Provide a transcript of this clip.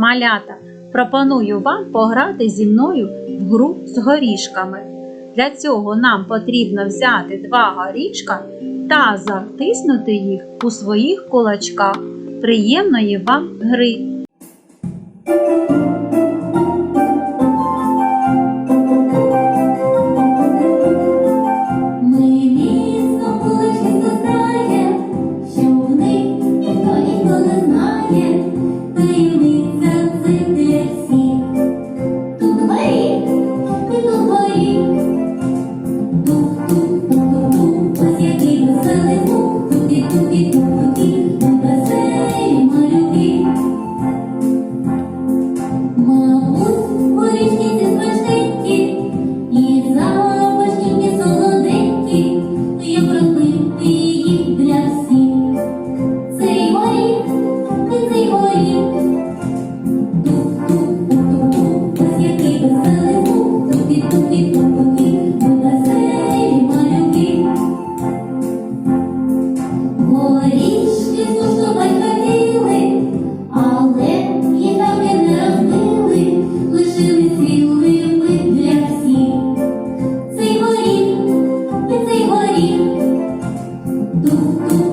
Малята, пропоную вам пограти зі мною в гру з горішками. Для цього нам потрібно взяти два горішка та затиснути їх у своїх кулачках. Приємної вам гри! Tú, tú.